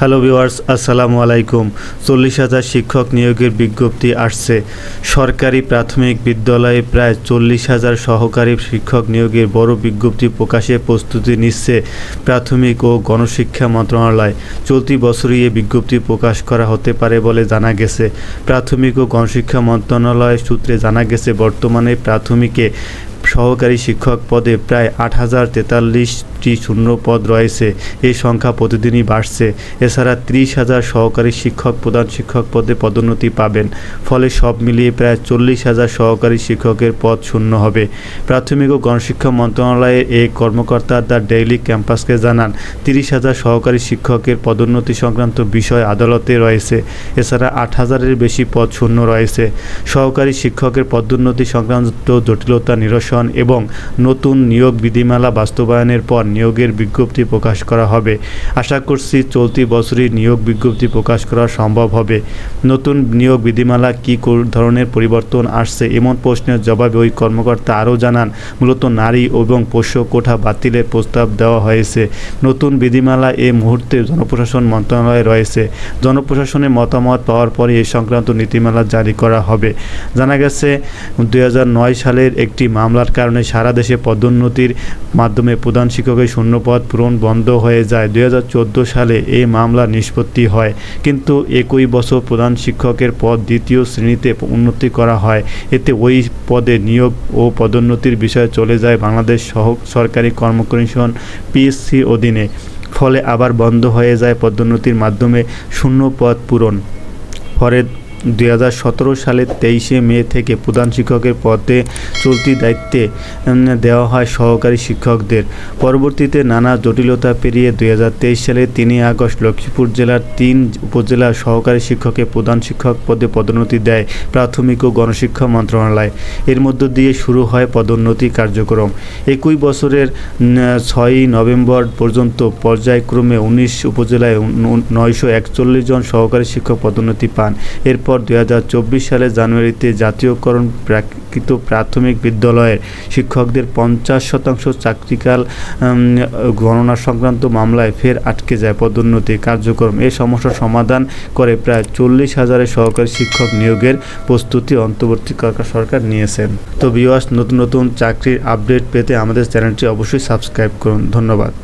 Hello viewers, আসসালামু আলাইকুম। চল্লিশ হাজার শিক্ষক নিয়োগের বিজ্ঞপ্তি আসছে। সরকারি প্রাথমিক বিদ্যালয়ে প্রায় চল্লিশ হাজার সহকারী শিক্ষক নিয়োগের বড় বিজ্ঞপ্তি প্রকাশে প্রস্তুতি নিচ্ছে প্রাথমিক ও গণশিক্ষা মন্ত্রণালয়। চলতি বছরই এ বিজ্ঞপ্তি প্রকাশ করা হতে পারে বলে জানা গেছে। প্রাথমিক ও গণশিক্ষা মন্ত্রণালয় সূত্রে জানা গেছে, বর্তমানে প্রাথমিকে সহকারী শিক্ষক পদে প্রায় আট হাজার তেতাল্লিশটি শূন্য পদ রয়েছে। এই সংখ্যা প্রতিদিনই বাড়ছে। এছাড়া ত্রিশ হাজার সহকারী শিক্ষক প্রধান শিক্ষক পদে পদোন্নতি পাবেন। ফলে সব মিলিয়ে প্রায় চল্লিশ হাজার সহকারী শিক্ষকের পদ শূন্য হবে। প্রাথমিক ও গণশিক্ষা মন্ত্রণালয়ের এই কর্মকর্তা দ্য ডেইলি ক্যাম্পাসকে জানান, তিরিশ হাজার সহকারী শিক্ষকের পদোন্নতি সংক্রান্ত বিষয় আদালতে রয়েছে। এছাড়া আট হাজারের বেশি পদ শূন্য রয়েছে। সহকারী শিক্ষকের পদোন্নতি সংক্রান্ত জটিলতা নিরসন এবং নতুন নিয়োগ বিধিমালা বাস্তবায়নের পর নিয়োগের বিজ্ঞপ্তি প্রকাশ করা হবে। আশা করছি চলতি বছরই নিয়োগ বিজ্ঞপ্তি প্রকাশ করা সম্ভব হবে। নতুন নিয়োগ বিধিমালা কী ধরনের পরিবর্তন আসছে এমন প্রশ্নের জবাবে ওই কর্মকর্তা আরও জানান, মূলত নারী এবং পোষ্য কোঠা বাতিলের প্রস্তাব দেওয়া হয়েছে। নতুন বিধিমালা এ মুহূর্তে জনপ্রশাসন মন্ত্রণালয়ে রয়েছে। জনপ্রশাসনের মতামত পাওয়ার পরে এ সংক্রান্ত নীতিমালা জারি করা হবে। জানা গেছে দু হাজার নয় সালের একটি মামলার কারণে সারা দেশে পদোন্নতির মাধ্যমে প্রধান শিক্ষকের শূন্যপদ পূরণ বন্ধ হয়ে যায়। দু হাজার চোদ্দ সালে এই মামলা নিষ্পত্তি হয়। কিন্তু একই বছর প্রধান শিক্ষকের পদ দ্বিতীয় শ্রেণীতে উন্নতি করা হয়। এতে ওই পদে নিয়োগ ও পদোন্নতির বিষয়ে চলে যায় বাংলাদেশ সহ সরকারি কর্মকমিশন পিএসসি অধীনে। ফলে আবার বন্ধ হয়ে যায় পদোন্নতির মাধ্যমে শূন্য পদ পূরণ। পরে দুই হাজার সতেরো সালের তেইশে মে থেকে প্রধান শিক্ষকের পদে চলতি দায়িত্বে দেওয়া হয় সহকারী শিক্ষকদের। পরবর্তীতে নানা জটিলতা পেরিয়ে দুই সালের তিনই আগস্ট লক্ষ্মীপুর জেলার তিন উপজেলার সহকারী শিক্ষকের প্রধান শিক্ষক পদে পদোন্নতি দেয় প্রাথমিক ও গণশিক্ষা মন্ত্রণালয়। এর মধ্য দিয়ে শুরু হয় পদোন্নতি কার্যক্রম। একই বছরের ছয়ই নভেম্বর পর্যন্ত পর্যায়ক্রমে উনিশ উপজেলায় নয়শো একচল্লিশ জন সহকারী শিক্ষক পদোন্নতি পান। এরপর দুই হাজার চব্বিশ সালের জানুয়ারিতে জাতীয়করণ প্রাকৃত প্রাথমিক বিদ্যালয়ের শিক্ষকদের পঞ্চাশ শতাংশ চাকরিকাল গণনা সংক্রান্ত মামলায় ফের আটকে যায় পদোন্নতি কার্যক্রম। এ সমস্যার সমাধান করে প্রায় চল্লিশ হাজারের সহকারী শিক্ষক নিয়োগের প্রস্তুতি অন্তর্বর্তী সরকার নিয়েছেন। তো বিওয়াস নতুন নতুন চাকরির আপডেট পেতে আমাদের চ্যানেলটি অবশ্যই সাবস্ক্রাইব করুন। ধন্যবাদ।